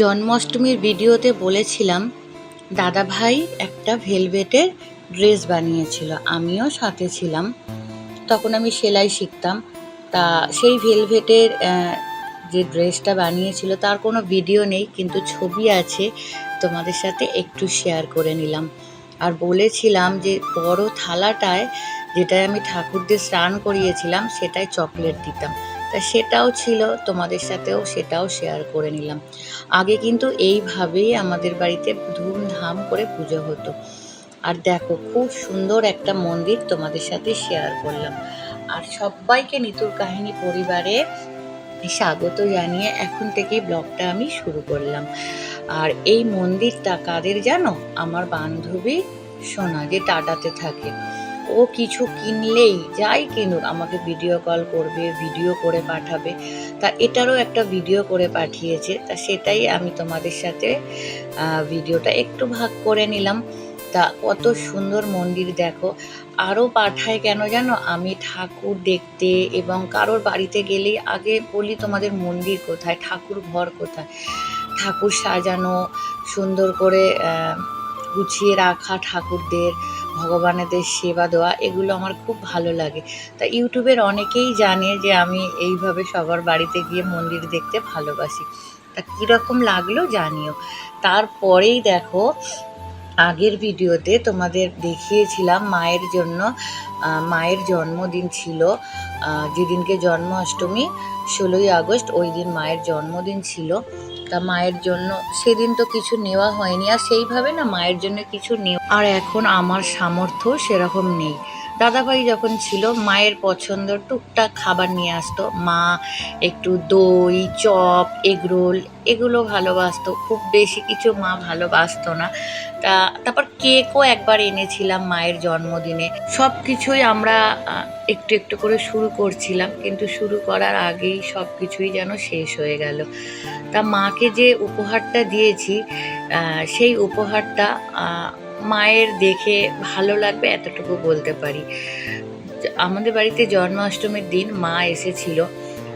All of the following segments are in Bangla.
জন্মাষ্টমীর ভিডিওতে বলেছিলাম দাদা ভাই একটা ভেলভেটের ড্রেস বানিয়েছিল, আমিও সাথে ছিলাম। তখন আমি সেলাই শিখতাম। তা সেই ভেলভেটের যে ড্রেসটা বানিয়েছিল তার কোনো ভিডিও নেই, কিন্তু ছবি আছে, তোমাদের সাথে একটু শেয়ার করে নিলাম। আর বলেছিলাম যে বড় থালাটায় যেটায় আমি ঠাকুরদের স্নান করিয়েছিলাম সেটাই চকলেট দিতাম। তা সেটাও ছিল, তোমাদের সাথেও সেটাও শেয়ার করে নিলাম। আগে কিন্তু এইভাবেই আমাদের বাড়িতে ধুমধাম করে পুজো হতো। আর দেখো, খুব সুন্দর একটা মন্দির তোমাদের সাথে শেয়ার করলাম। আর সবাইকে নিতুর কাহিনী পরিবারে স্বাগত জানিয়ে এখন থেকেই ব্লগটা আমি শুরু করলাম। আর এই মন্দিরটা কাদের জানো? আমার বান্ধবী সোনা যে টাটাতে থাকে। ও কিছু কিনলেই যাই কিনুক, আমাকে ভিডিও কল করবে ভিডিও করে পাঠাবে। তা এটারও একটা ভিডিও করে পাঠিয়েছে। তা সেটাই আমি তোমাদের সাথে ভিডিওটা একটু ভাগ করে নিলাম। তা কত সুন্দর মন্দির দেখো। আরও পাঠায় কেন জানো? আমি ঠাকুর দেখতে এবং কারোর বাড়িতে গেলেই আগে বলি তোমাদের মন্দির কোথায়, ঠাকুর ঘর কোথায়। ঠাকুর সাজানো, সুন্দর করে গুছিয়ে রাখা, ঠাকুরদের ভগবানেদের সেবা দেওয়া, এগুলো আমার খুব ভালো লাগে। তা ইউটিউবের অনেকেই জানে যে আমি এইভাবে সবার বাড়িতে গিয়ে মন্দির দেখতে ভালোবাসি। তা কীরকম লাগল জানিও। তারপরেই দেখো, আগের ভিডিওতে তোমাদের দেখিয়েছিলাম মায়ের জন্য মায়ের জন্মদিন ছিল। যেদিনকে জন্মাষ্টমী, ষোলোই আগস্ট, ওই দিন মায়ের জন্মদিন ছিল। তা মায়ের জন্য, সেদিন তো কিছু নেওয়া হয়নি, আর সেইভাবে না মায়ের জন্য কিছু নেওয়া আর এখন আমার সামর্থ্য সেরকম নেই। দাদাভাই যখন ছিল, মায়ের পছন্দ, টুকটাক খাবার নিয়ে আসতো। মা একটু দই, চপ, এগরোল এগুলো ভালোবাসতো। খুব বেশি কিছু মা ভালোবাসতো না। তা, তারপর কেকও একবার এনেছিলাম মায়ের জন্মদিনে। সব কিছুই আমরা একটু একটু করে শুরু করছিলাম, কিন্তু শুরু করার আগেই সব কিছুই যেন শেষ হয়ে গেল। তা মাকে যে উপহারটা দিয়েছি সেই উপহারটা মায়ের দেখে ভালো লাগবে এতটুকু বলতে পারি। আমাদের বাড়িতে জন্মাষ্টমীর দিন মা এসেছিল।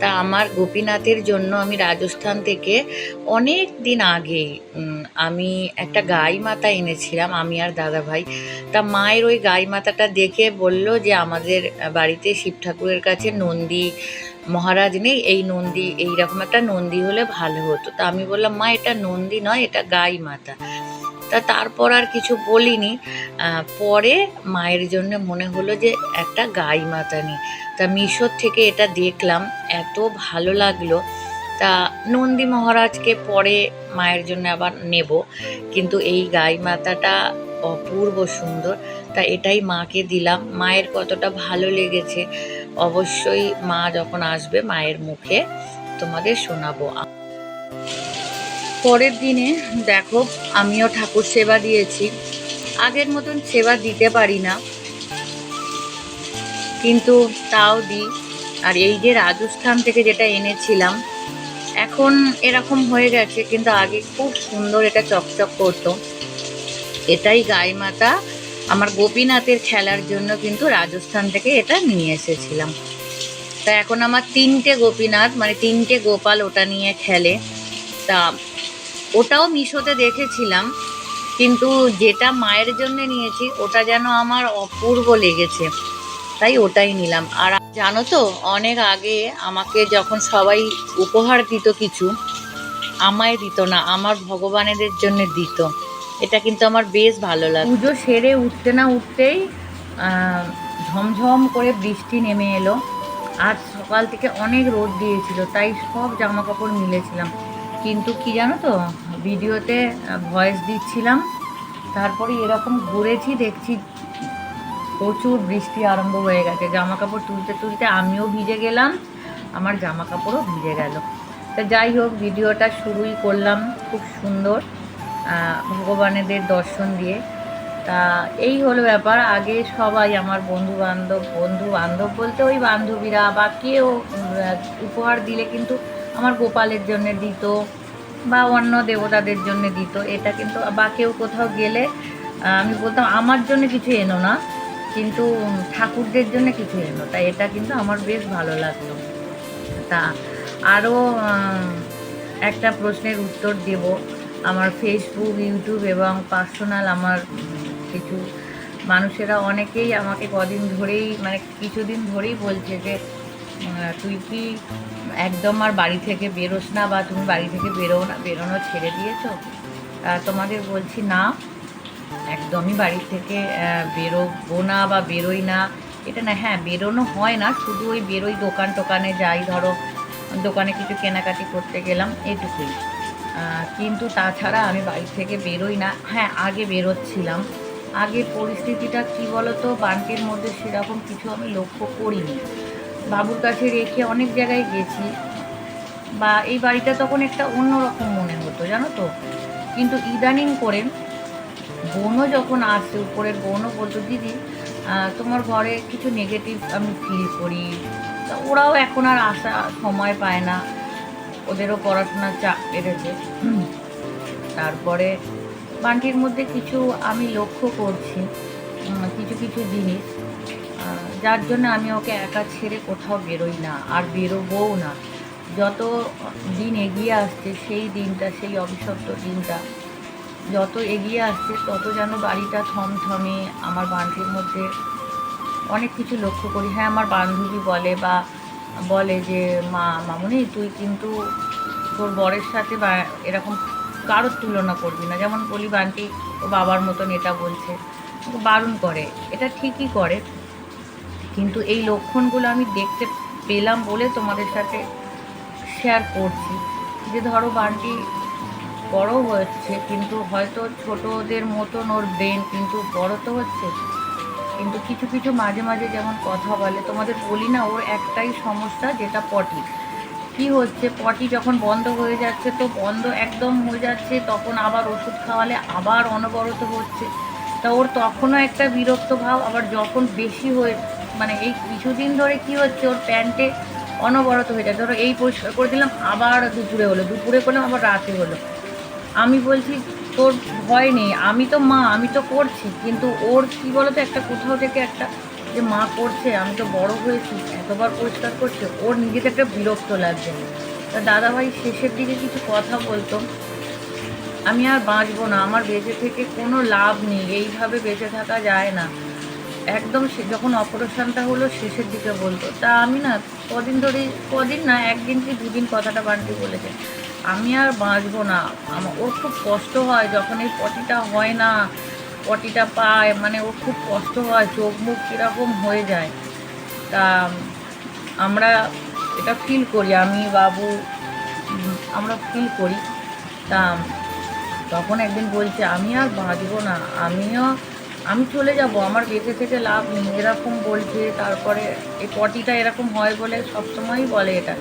তা আমার গোপীনাথের জন্য আমি রাজস্থান থেকে অনেক দিন আগে আমি একটা গাই মাতা এনেছিলাম, আমি আর দাদা ভাই তা মায়ের ওই গাই মাতাটা দেখে বলল যে আমাদের বাড়িতে শিব ঠাকুরের কাছে নন্দী মহারাজ নেই, এই নন্দী এইরকম একটা নন্দী হলে ভালো হতো। তা আমি বললাম, মা, এটা নন্দী নয়, এটা গাই মাতা। তা তারপর আর কিছু বলিনি। পরে মায়ের জন্য মনে হলো যে একটা গাই মাতা নিই তা মিশোর থেকে এটা দেখলাম, এত ভালো লাগল। তা নন্দী মহারাজকে পরে মায়ের জন্য আবার নেব। কিন্তু এই গাই মাতাটা অপূর্ব সুন্দর। তা এটাই মাকে দিলাম। মায়ের কতটা ভালো লেগেছে, অবশ্যই মা যখন আসবে মায়ের মুখে তোমাদের শোনাবো। পরের দিনে দেখো, আমিও ঠাকুর সেবা দিয়েছি। আগের মতন সেবা দিতে পারি না। কিন্তু তাও দিই। আর এই যে রাজস্থান থেকে যেটা এনেছিলাম, এখন এরকম হয়ে গেছে, কিন্তু আগে খুব সুন্দর এটা চকচক করতো। এটাই গাই মাতা, আমার গোপীনাথের খেলার জন্য কিন্তু রাজস্থান থেকে এটা নিয়ে এসেছিলাম। তা এখন আমার তিনটে গোপীনাথ মানে তিনটে গোপাল ওটা নিয়ে খেলে। তা ওটাও মিশোতে দেখেছিলাম, কিন্তু যেটা মায়ের জন্য নিয়েছি ওটা যেন আমার অপূর্ব লেগেছে, তাই ওটাই নিলাম। আর জানো তো, অনেক আগে আমাকে যখন সবাই উপহার দিত কিছু, আমায় দিত না, আমার ভগবানেদের জন্য দিত। এটা কিন্তু আমার বেশ ভালো লাগে পুজো সেরে উঠতে না উঠতেই ঝমঝম করে বৃষ্টি নেমে এলো। আর সকাল থেকে অনেক রোদ দিয়েছিল, তাই সব জামা কাপড় মিলেছিলাম। কিন্তু কি জানো তো, ভিডিওতে ভয়েস দিচ্ছিলাম, তারপরে এরকম ঘুরেছি, দেখছি প্রচুর বৃষ্টি আরম্ভ হয়ে গেছে। জামা কাপড় তুলতে তুলতে আমিও ভিজে গেলাম, আমার জামা কাপড়ও ভিজে গেল। তা যাই হোক, ভিডিওটা শুরুই করলাম, খুব সুন্দর ভগবানেদের দর্শন দিয়ে। তা এই হলো ব্যাপার, আগে সবাই আমার বন্ধু বান্ধব বন্ধু বান্ধব বলতে ওই বান্ধবীরা বা কেউ উপহার দিলে কিন্তু আমার গোপালের জন্য দিত বা অন্য দেবতাদের জন্য দিত। এটা কিন্তু বা কেউ কোথাও গেলে আমি বলতাম, আমার জন্য কিছু এনো না। কিন্তু ঠাকুরদের জন্য কিছু এনো তাই এটা কিন্তু আমার বেশ ভালো লাগল। তা আরও একটা প্রশ্নের উত্তর দেব। আমার ফেসবুক ইউটিউব এবং পার্সোনাল আমার কিছু মানুষেরা অনেকেই আমাকে কদিন ধরেই মানে কিছুদিন ধরেই বলছে যে তুই কি একদম আর বাড়ি থেকে বেরোস না বা তুমি বাড়ি থেকে বেরো না, বেরোনো ছেড়ে দিয়েছ? তোমাদের বলছি না, একদমই বাড়ি থেকে বেরোবো না বা বেরোই না। এটা না হ্যাঁ বেরোনো হয় না, শুধু ওই বেরোই দোকান টোকানে যাই, ধরো, দোকানে কিছু কেনাকাটি করতে গেলাম এটুকুই কিন্তু তাছাড়া আমি বাড়ি থেকে বেরোই না। হ্যাঁ আগে বেরোচ্ছিলাম। আগে পরিস্থিতিটা কী বলতো? বান্টির মধ্যে সেরকম কিছু আমি লক্ষ্য করিনি। বাবুর কাছে রেখে অনেক জায়গায় গেছি। বা এই বাড়িটা তখন একটা অন্যরকম মনে হতো জানো তো? কিন্তু ইদানিং করে বোনও যখন আসে, উপরের বোনও বলতো, দিদি তোমার ঘরে কিছু নেগেটিভ আমি ফিল করি। তা ওরাও এখন আর আসা সময় পায় না। ওদেরও পড়াশোনার চাপ বেড়েছে। তারপরে বান্টির মধ্যে কিছু আমি লক্ষ্য করছি কিছু কিছু জিনিস। যার জন্য আমি ওকে একা ছেড়ে কোথাও বেরোই না, আর বেরোবও না। যত দিন এগিয়ে আসছে, সেই দিনটা, সেই অবিশ্বস্ত দিনটা, যত এগিয়ে আসছে, তত যেন বাড়িটা থমথমে আমার বান্টির মধ্যে অনেক কিছু লক্ষ্য করি। হ্যাঁ আমার বান্ধবী বলে বা বলে যে, মা, মামুনি, তুই কিন্তু তোর বরের সাথে বা এরকম কারোর তুলনা করবি না। যেমন বলি, বান্টি বাবার মতন এটা বলছে। বারণ করে। এটা ঠিকই করে। কিন্তু এই লক্ষণগুলো আমি দেখতে পেলাম বলে তোমাদের সাথে শেয়ার করছি। যে ধরো বান্টি বড় হচ্ছে, কিন্তু হয়তো ছোটদের মতন ওর ব্রেন কিন্তু বড় তো হচ্ছে। কিন্তু কিছু কিছু মাঝে মাঝে যেমন কথা বলে, তোমাদের বলি না, ওর একটাই সমস্যা যেটা পটি কি হচ্ছে পটি যখন বন্ধ হয়ে যাচ্ছে, তো বন্ধ একদম হয়ে যাচ্ছে, তখন আবার ওষুধ খাওয়ালে আবার অনবরত হচ্ছে। তা ওর তখনও একটা বিরক্ত ভাব, আবার যখন বেশি হয়ে মানে এই কিছুদিন ধরে কি হচ্ছে, ওর প্যান্টে অনবরত হয়ে যায়। ধরো এই পরিষ্কার করে দিলাম, আবার দুপুরে হলো। দুপুরে করলাম আবার রাতে হলো। আমি বলছি, তোর ভয় নেই, আমি তো মা, আমি তো করছি। কিন্তু ওর কি বলতো, একটা কোথাও থেকে একটা যে মা করছে, আমি তো বড় হয়েছি, এতবার পরিষ্কার করছে, ওর নিজেকে একটা বিরক্ত লাগছে। তা দাদাভাই শেষের দিকে কিছু কথা বলতো, আমি আর বাঁচবো না, আমার বেঁচে থেকে কোনো লাভ নেই, এইভাবে বেঁচে থাকা যায় না। একদম যখন অপারেশনটা হলো, শেষের দিকে বলতো তা আমি না কদিন ধরে, কদিন না, একদিন কি দুদিন কথাটা বান্টি বলেছে। আমি আর বাঁচবো না। আমার ওর খুব কষ্ট হয় যখন এই পটিটা হয় না, পটিটা পায় মানে ওর খুব কষ্ট হয়, চোখ মুখ কীরকম হয়ে যায়। তা আমরা এটা ফিল করি, আমি, বাবু আমরা ফিল করি। তা তখন একদিন বলছে, আমি আর বাঁচবো না, আমিও আমি চলে যাব, আমার বেঁচে থেকে লাভ নেই, এরকম বলছে, তারপরে এই পটিটা এরকম হয় বলে সবসময়ই বলে এটা।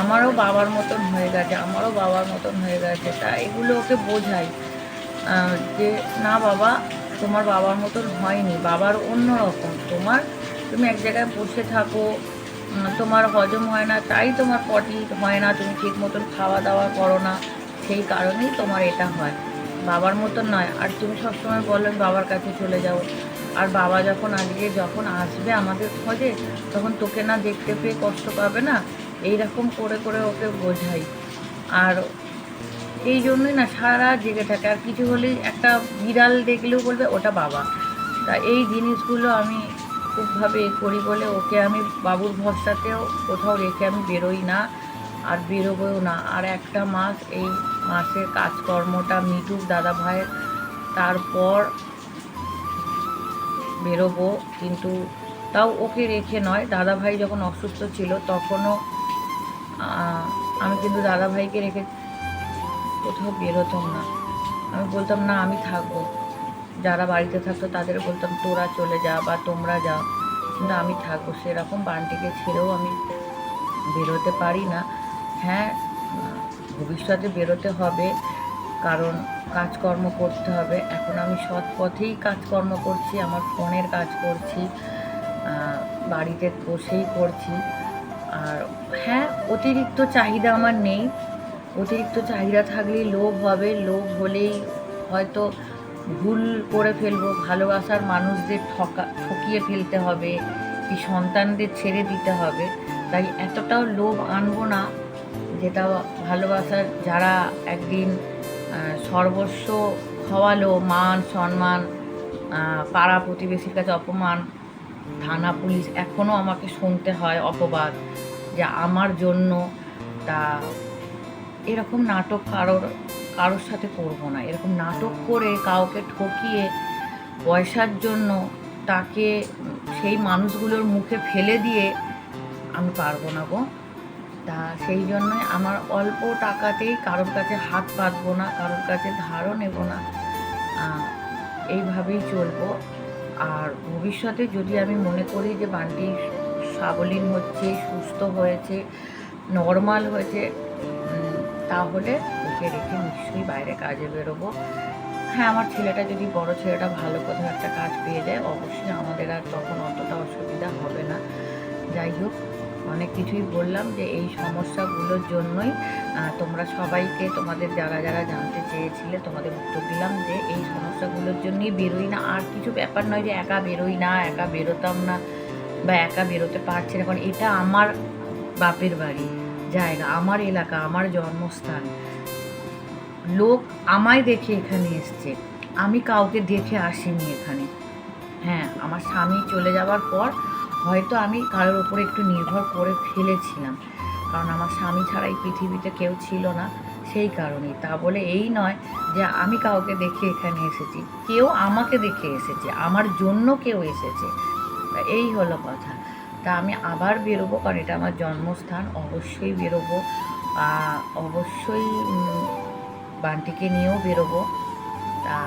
আমারও বাবার মতন হয়ে গেছে, আমারও বাবার মতন হয়ে গেছে, তা এগুলো ওকে বোঝাই। যে না বাবা, তোমার বাবার মতন হয়নি, বাবার অন্য রকম তোমার তুমি এক জায়গায় বসে থাকো তোমার হজম হয় না, তাই তোমার পটি হয় না, তুমি ঠিক মতন খাওয়া দাওয়া করো না, সেই কারণেই তোমার এটা হয়। বাবার মতন নয়। আর তুমি সবসময় বলো বাবার কাছে চলে যাও আর বাবা যখন আজকে যখন আসবে আমাদের খোঁজে, তখন তোকে না দেখতে পেয়ে কষ্ট পাবে না? এই রকম করে করে ওকে বোঝাই। আর এই জন্যই না সারা জেগে থাকে। আর কিছু হলেই একটা বিড়াল দেখলেও বলবে, ওটা বাবা। তা এই জিনিসগুলো আমি খুবভাবে করি বলে ওকে আমি বাবুর ভরসাতেও কোথাও রেখে আমি বেরোই না, আর বেরোবও না। আর একটা মাস এই মাসের কাজকর্মটা মিটুক দাদা ভাইয়ের তারপর বেরোবো, কিন্তু তাও ওকে রেখে নয়। দাদা ভাই যখন অসুস্থ ছিল তখনও আমি কিন্তু দাদা ভাইকে রেখে কোথাও বেরোতাম না। আমি বলতাম, না, আমি থাকব। যারা বাড়িতে থাকতো তাদের বলতাম, তোরা চলে যা বা তোমরা যাও। কিন্তু আমি থাকব। সেরকম বানটিকে ছেড়েও আমি বেরোতে পারি না। হ্যাঁ ভবিষ্যতে বেরোতে হবে, কারণ কাজকর্ম করতে হবে। এখন আমি সৎ পথেই কাজকর্ম করছি, আমার ফোনের কাজ করছি বাড়িতে বসেই করছি। আর হ্যাঁ অতিরিক্ত চাহিদা আমার নেই। অতিরিক্ত চাহিদা থাকলেই লোভ হবে, লোভ হলেই হয়তো ভুল করে ফেলব। ভালোবাসার মানুষদের ঠকা, ঠকিয়ে ফেলতে হবে, কি সন্তানদের ছেড়ে দিতে হবে। তাই এতটাও লোভ আনব না। যেটা ভালোবাসার যারা একদিন সর্বস্ব হওয়ালো মান সম্মান পাড়া প্রতিবেশীর কাছে অপমান, থানা পুলিশ এখনও আমাকে শুনতে হয় অপবাদ যে আমার জন্য তা এরকম নাটক কারোর কারোর সাথে করব না। এরকম নাটক করে কাউকে ঠকিয়ে পয়সার জন্য তাকে সেই মানুষগুলোর মুখে ফেলে দিয়ে আমি পারব না গো। তা, সেই জন্যই আমার অল্প টাকাতেই কারোর কাছে হাত পাতবো না, কারোর কাছে ধারও নেব না। এইভাবেই চলবো। আর ভবিষ্যতে যদি আমি মনে করি যে বান্টি সাবলীন হচ্ছে, সুস্থ হয়েছে নর্মাল হয়েছে তাহলে ওকে রেখে নিশ্চয়ই বাইরে কাজে বেরোবো। হ্যাঁ আমার ছেলেটা যদি বড় ছেলেটা ভালো কোথাও একটা কাজ পেয়ে যায়, অবশ্যই আমাদের আর তখন অতটা অসুবিধা হবে না। যাই হোক অনেক কিছুই বললাম যে এই সমস্যাগুলোর জন্যই তোমরা সবাইকে তোমাদের যারা যারা জানতে চেয়েছিলে তোমাদের উত্তর দিলাম যে এই সমস্যাগুলোর জন্যই বেরোই না। আর কিছু ব্যাপার নয় যে একা বেরোই না, একা বেরোতাম না বা একা বেরোতে পারছি না, কারণ এটা আমার বাপের বাড়ি, জায়গা, আমার এলাকা, আমার জন্মস্থান। লোক আমায় দেখে এখানে এসছে। আমি কাউকে দেখে আসিনি এখানে। হ্যাঁ আমার স্বামী চলে যাওয়ার পর হয়তো আমি কারোর ওপরে একটু নির্ভর করে ফেলেছিলাম। কারণ আমার স্বামী ছাড়া এই পৃথিবীতে কেউ ছিল না সেই কারণেই। তা বলে এই নয় যে আমি কাউকে দেখে এখানে এসেছি। কেউ আমাকে দেখে এসেছে। আমার জন্য কেউ এসেছে। এই হলো কথা। তা আমি আবার বেরোবো, কারণ এটা আমার জন্মস্থান। অবশ্যই বেরোবো। অবশ্যই বান্টিকে নিয়েও বেরোবো। তা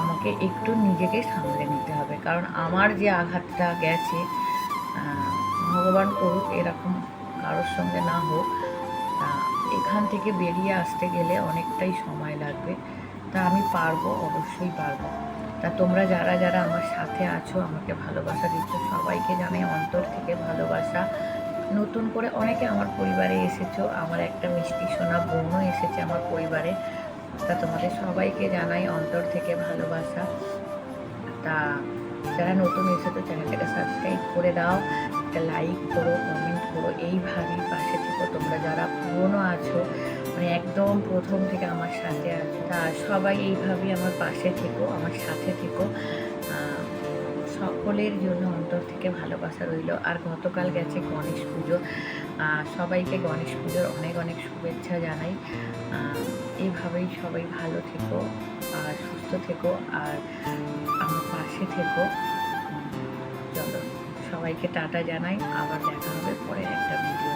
আমাকে একটু নিজেকে সামলে নিতে হবে। কারণ আমার যে আঘাতটা গেছে ভগবান করুক, এরকম কারোর সঙ্গে না হোক এখান থেকে বেরিয়ে আসতে গেলে অনেকটাই সময় লাগবে। তা আমি পারব, অবশ্যই পারব। তা তোমরা যারা যারা আমার সাথে আছো, আমাকে ভালোবাসা দিচ্ছ, সবাইকে জানাই অন্তর থেকে ভালোবাসা। নতুন করে অনেকে আমার পরিবারে এসেছ, আমার একটা মিষ্টি সোনা বোনও এসেছে আমার পরিবারে। তা তোমাদের সবাইকে জানাই অন্তর থেকে ভালোবাসা। তা যারা নতুন এসেছ চ্যানেলটাকে সাবস্ক্রাইব করে দাও একটা লাইক করো কমেন্ট করো এইভাবেই পাশে থেকো তোমরা যারা পুরনো আছো মানে একদম প্রথম থেকে আমার সাথে আছো তা সবাই এইভাবেই আমার পাশে থেকো আমার সাথে থেকো। সকলের জন্য অন্তর থেকে ভালোবাসা রইল। আর গতকাল গেছে গণেশ পুজো। সবাইকে গণেশ পুজোর অনেক অনেক শুভেচ্ছা জানাই। আহ, এইভাবেই সবাই ভালো থেকো। আর থেকো আর আমার পাশে থেকো। চলো, সবাইকে টাটা জানাই। আবার দেখা হবে পরে একটা ভিডিও